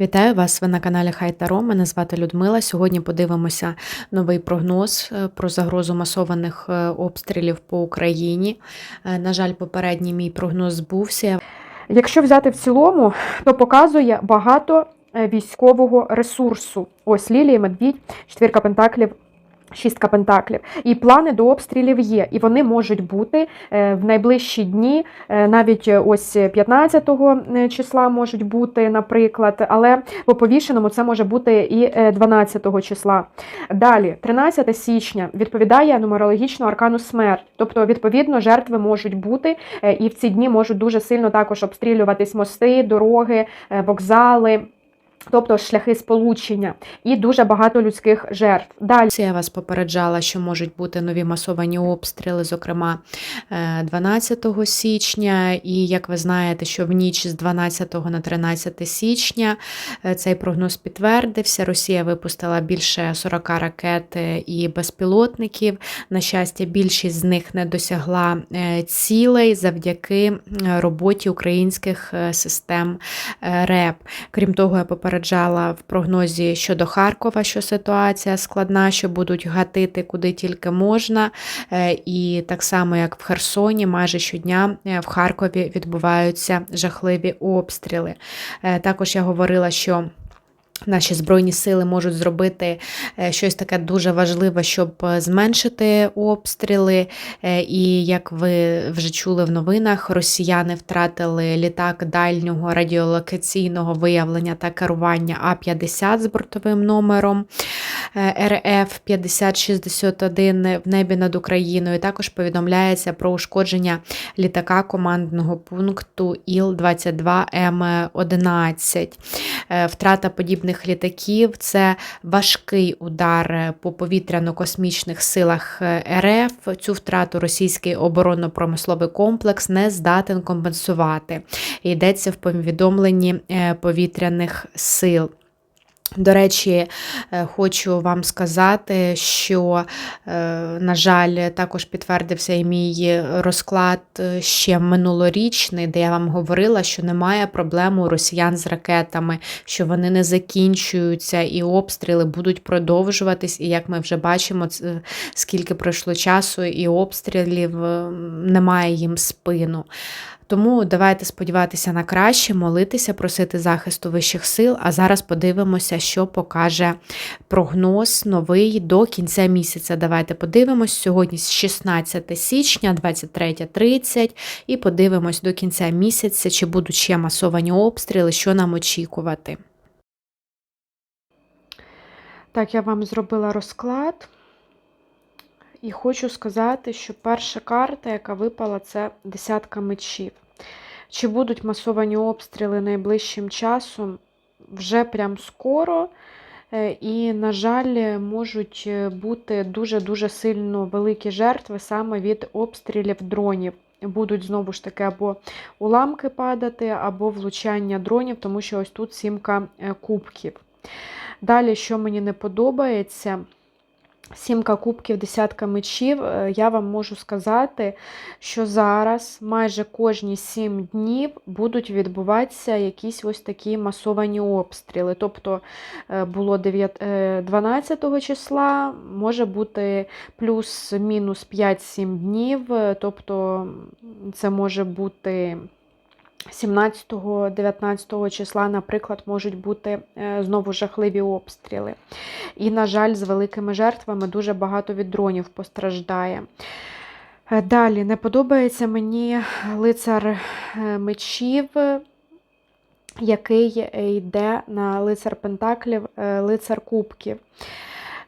Вітаю вас! Ви на каналі Хай Таро. Мене звати Людмила. Сьогодні подивимося новий прогноз е, про загрозу масованих е, обстрілів по Україні. Е, На жаль, попередній мій прогноз збувся. Якщо взяти в цілому, то показує багато військового ресурсу. Ось Лілія, Медвідь, четвірка пентаклів. Шістка пентаклів. І плани до обстрілів є, і вони можуть бути е, в найближчі дні, е, навіть е, ось 15 е, числа можуть бути, наприклад, але по повішеному це може бути і е, 12 числа. Далі, 13 січня, відповідає нумерологічно аркану смерть. Тобто, відповідно, жертви можуть бути, і в ці дні можуть дуже сильно також обстрілюватись мости, дороги, вокзали. Тобто шляхи сполучення і дуже багато людських жертв. Далі Я вас попереджала, що можуть бути нові масовані обстріли, зокрема е, 12 січня. І як ви знаєте, що в ніч з 12 на 13 січня е, цей прогноз підтвердився. Росія випустила більше 40 ракет е, і безпілотників. На щастя, більшість з них не досягла е, цілей завдяки е, роботі українських е, систем е, РЕП. Крім того, я попереджала в прогнозі щодо Харкова, що ситуація складна, що будуть гатити куди тільки можна. Е, І так само, як в Херсоні, майже щодня е, в Харкові відбуваються жахливі обстріли. Е, Також я говорила, що Наші збройні сили можуть зробити е, щось таке дуже важливе, щоб е, зменшити обстріли. Е, І як ви вже чули в новинах, росіяни втратили літак дальнього радіолокаційного виявлення та керування А-50 з бортовим номером РФ 5061 в небі над Україною. Також повідомляється про ушкодження літака командного пункту Іл-22М11. Е, Втрата подібних літаків це важкий удар е, по повітряно-космічних силах е, РФ. Цю втрату російський оборонно-промисловий комплекс не здатен компенсувати. Йдеться в повідомленні е, повітряних сил. До речі, е, хочу вам сказати, що, е, на жаль, також підтвердився і мій розклад е, ще минулорічний, де я вам говорила, що немає проблем у росіян з ракетами, що вони не закінчуються і обстріли будуть продовжуватись. І як ми вже бачимо, скільки пройшло часу, і обстрілів е, немає їм спину. Тому давайте сподіватися на краще, молитися, просити захисту вищих сил. А зараз подивимося, що покаже прогноз новий до кінця місяця. Давайте подивимось. Сьогодні 16 січня, 23.30, і подивимось до кінця місяця, чи будуть ще масовані обстріли, що нам очікувати. так я вам зробила розклад. І хочу сказати, що перша карта, яка випала, це десятка мечів. Чи будуть масовані обстріли найближчим часом? Вже прям скоро. Е, І, на жаль, можуть е, бути дуже-дуже сильно великі жертви саме від обстрілів дронів. Будуть знову ж таки або уламки падати, або влучання дронів, тому що ось тут сімка е, кубків. Далі, що мені не подобається, сімка кубків, десятка мечів, е, я вам можу сказати, що зараз майже кожні сім днів будуть відбуватися якісь ось такі масовані обстріли. Тобто е, було 9, е, 12 числа, може бути плюс-мінус 5-7 днів, тобто це може бути. 17-19 числа, наприклад, можуть бути е, знову жахливі обстріли. І, на жаль, з великими жертвами дуже багато від дронів постраждає. Е, Далі не подобається мені лицар е, мечів, який йде на лицар Пентаклів, лицар кубків.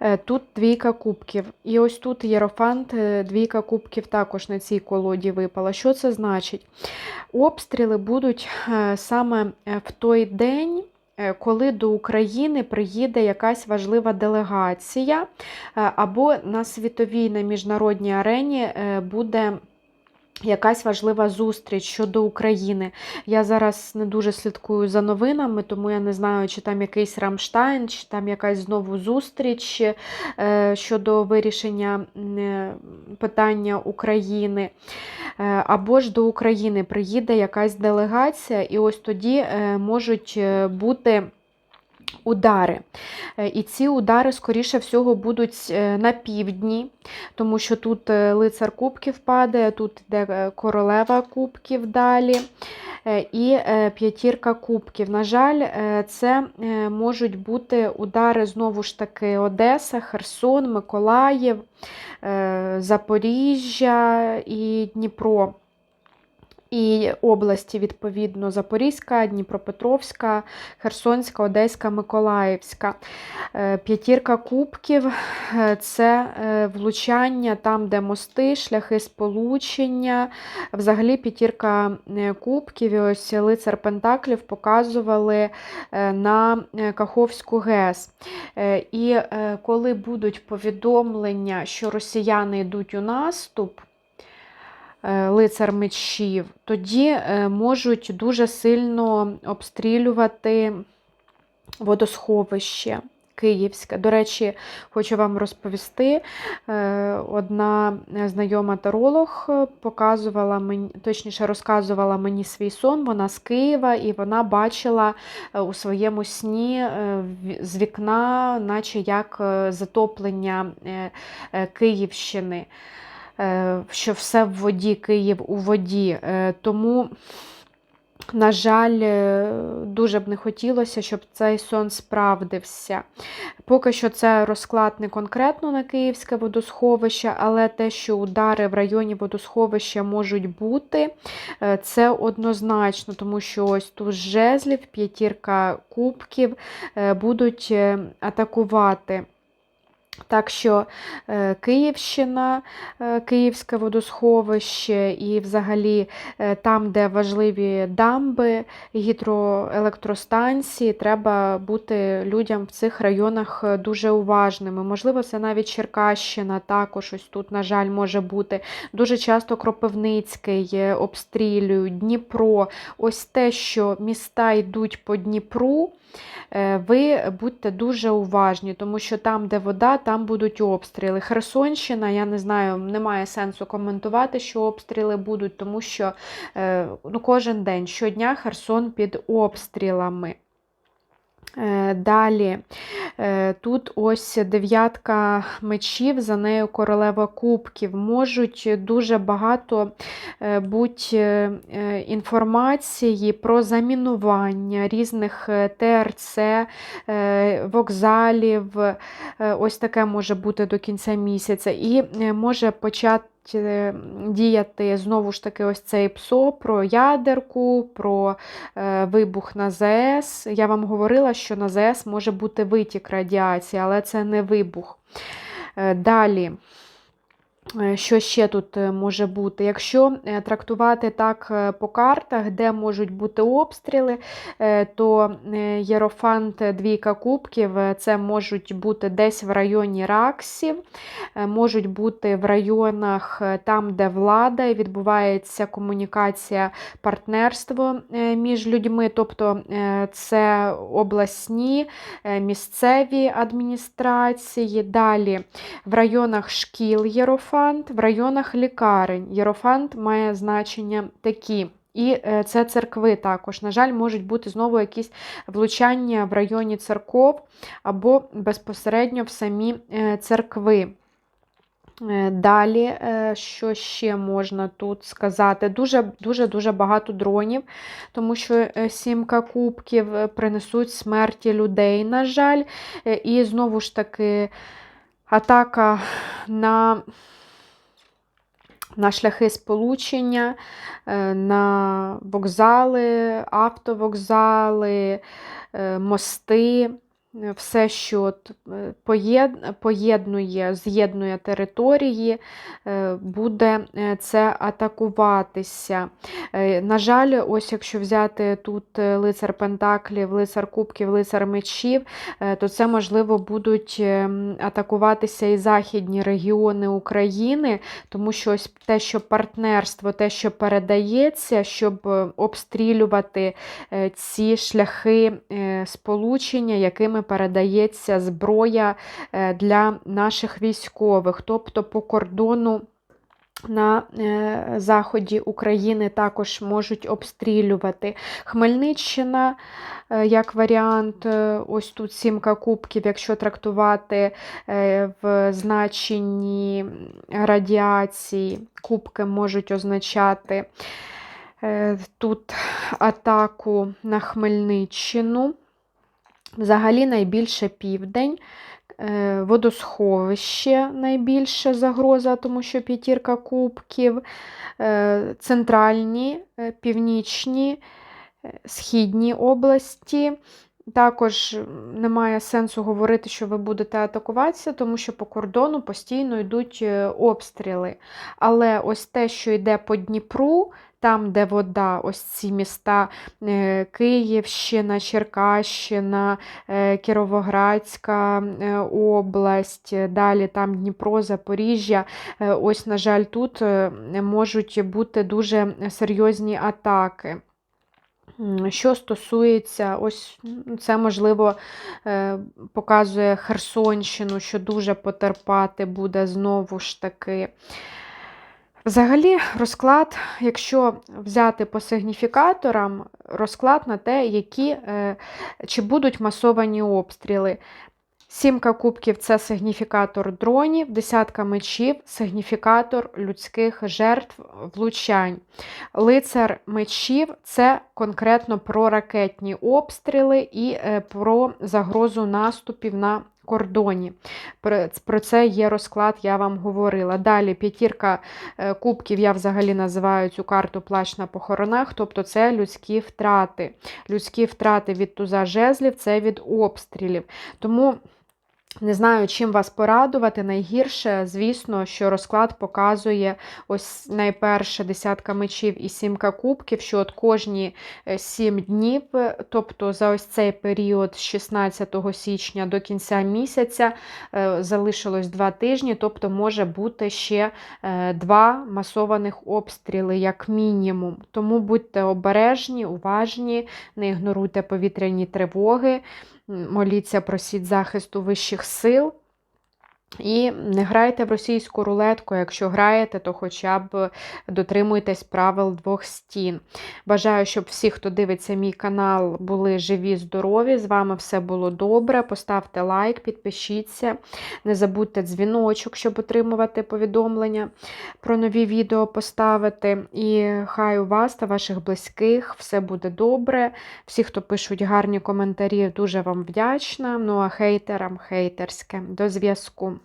Е, Тут двійка кубків. І ось тут єрофант, е, двійка кубків також на цій колоді випала. Що це значить? Обстріли будуть е, саме в той день, коли до України приїде якась важлива делегація, або на світовій на міжнародній арені буде. Якась важлива зустріч щодо України. Я зараз не дуже слідкую за новинами, тому я не знаю, чи там якийсь Рамштайн, чи там якась знову зустріч е, щодо вирішення е, питання України. Е, Або ж до України приїде якась делегація, і ось тоді можуть бути Удари. Е, І ці удари, скоріше всього, будуть е, на півдні, тому що тут е, лицар кубків падає, тут йде королева кубків далі. І п'ятірка кубків. На жаль, це можуть бути удари знову ж таки Одеса, Херсон, Миколаїв, Запоріжжя і Дніпро. І області, відповідно, Запорізька, Дніпропетровська, Херсонська, Одеська, Миколаївська. Е, П'ятірка кубків е, це е, влучання там, де мости, шляхи сполучення. Взагалі, п'ятірка кубків, і ось лицар Пентаклів показували на Каховську ГЕС. І коли будуть повідомлення, що росіяни йдуть у наступ, лицар мечів, тоді е, можуть дуже сильно обстрілювати водосховище. Київське. До речі, хочу вам розповісти. е, Одна знайома таролог е, показувала мені, точніше, розказувала мені свій сон. Вона з Києва, і вона бачила е, у своєму сні е, з вікна, наче як е, затоплення е, е, Київщини, е, що все в воді, Київ у воді. Е, Тому. На жаль, е, дуже б не хотілося, щоб цей сон справдився. Поки що це розклад не конкретно на Київське водосховище, але те, що удари в районі водосховища можуть бути, е, це однозначно, тому що ось тут жезлів, п'ятірка кубків е, будуть е, атакувати. Так що е, Київщина, е, Київське водосховище і взагалі е, там, де важливі дамби, гідроелектростанції, треба бути людям в цих районах дуже уважними. Можливо, це навіть Черкащина також ось тут, на жаль, може бути. Дуже часто Кропивницький обстрілюють, Дніпро. Ось те, що міста йдуть по Дніпру. Ви будьте дуже уважні, тому що там, де вода, там будуть обстріли. Херсонщина, я не знаю, немає сенсу коментувати, що обстріли будуть, тому що е, ну, кожен день, щодня Херсон під обстрілами. Е, Далі е, тут ось дев'ятка мечів, за нею королева кубків. Можуть дуже багато е, бути інформації про замінування різних ТРЦ, вокзалів. Ось таке може бути до кінця місяця. І може почати е, діяти знову ж таки ось цей ПСО про ядерку, про е, вибух на ЗС. Я вам говорила, що на ЗС може бути витік радіації, але це не вибух. Е, Далі. Е, Що ще тут е, може бути? Якщо е, трактувати так по картах, де можуть бути обстріли, то Єрофант двійка кубків це можуть бути десь в районі Раксів, можуть бути в районах там, де влада і відбувається комунікація, партнерство між людьми, тобто це обласні, місцеві адміністрації. Далі в районах шкіл Єрофант, в районах лікарень. Єрофант має значення такі. І е, це церкви також. На жаль, можуть бути знову якісь влучання в районі церков або безпосередньо в самі е, церкви. Е, Далі, що ще можна тут сказати? Дуже дуже дуже багато дронів, тому що сімка кубків принесуть смерті людей, на жаль. І знову ж таки, атака на, на шляхи сполучення, е, на вокзали, автовокзали, е, мости. Все, що е, поєднує, з'єднує території, е, буде е, це атакуватися. На жаль, ось якщо взяти тут лицар Пентаклів, лицар Кубків, лицар мечів, то це, можливо, будуть атакуватися і західні регіони України, тому що ось те, що партнерство, те, що передається, щоб обстрілювати ці шляхи сполучення, якими передається зброя е, для наших військових, тобто по кордону на е, заході України також можуть обстрілювати. Хмельниччина, е, як варіант, ось тут сімка кубків, якщо трактувати в значенні радіації, кубки можуть означати тут атаку на Хмельниччину. Взагалі найбільше південь. Е, Водосховище найбільша загроза, тому що п'ятірка кубків, Е, центральні, е, північні, східні області. Також немає сенсу говорити, що ви будете атакуватися, тому що по кордону постійно йдуть обстріли. Але ось те, що йде по Дніпру, там, де вода, ось ці міста е, Київщина, Черкащина, е, Кіровоградська е, область, далі там Дніпро, Запоріжжя. Ось, на жаль, тут можуть бути дуже серйозні атаки. Що стосується, ось це можливо показує Херсонщину, що дуже потерпати буде знову ж таки. Взагалі, розклад, якщо взяти по сигніфікаторам, розклад на те, які, е, чи будуть масовані обстріли. Сімка кубків це сигніфікатор дронів, десятка мечів, сигніфікатор людських жертв влучань. Лицар мечів це конкретно про ракетні обстріли і е, про загрозу наступів на кордоні. Про, це є розклад, я вам говорила. Далі п'ятірка е, кубків, я взагалі називаю цю карту плач на похоронах, тобто це людські втрати. Людські втрати від туза жезлів це від обстрілів. Тому. Не знаю, чим вас порадувати. Найгірше, звісно, що розклад показує ось найперше десятка мечів і сімка кубків, що от кожні е, сім днів, е, тобто за ось цей період з 16 січня до кінця місяця, е, залишилось два тижні, тобто може бути ще е, два масованих обстріли, як мінімум. Тому будьте обережні, уважні, не ігноруйте повітряні тривоги. Моліться, просіть захисту вищих сил. І не грайте в російську рулетку. Якщо граєте, то хоча б дотримуйтесь правил двох стін. Бажаю, щоб всі, хто дивиться мій канал, були живі, здорові. З вами все було добре. Поставте лайк, підпишіться. Не забудьте дзвіночок, щоб отримувати повідомлення про нові відео поставити. І хай у вас та ваших близьких все буде добре. Всі, хто пишуть гарні коментарі, дуже вам вдячна. Ну а хейтерам хейтерське. До зв'язку.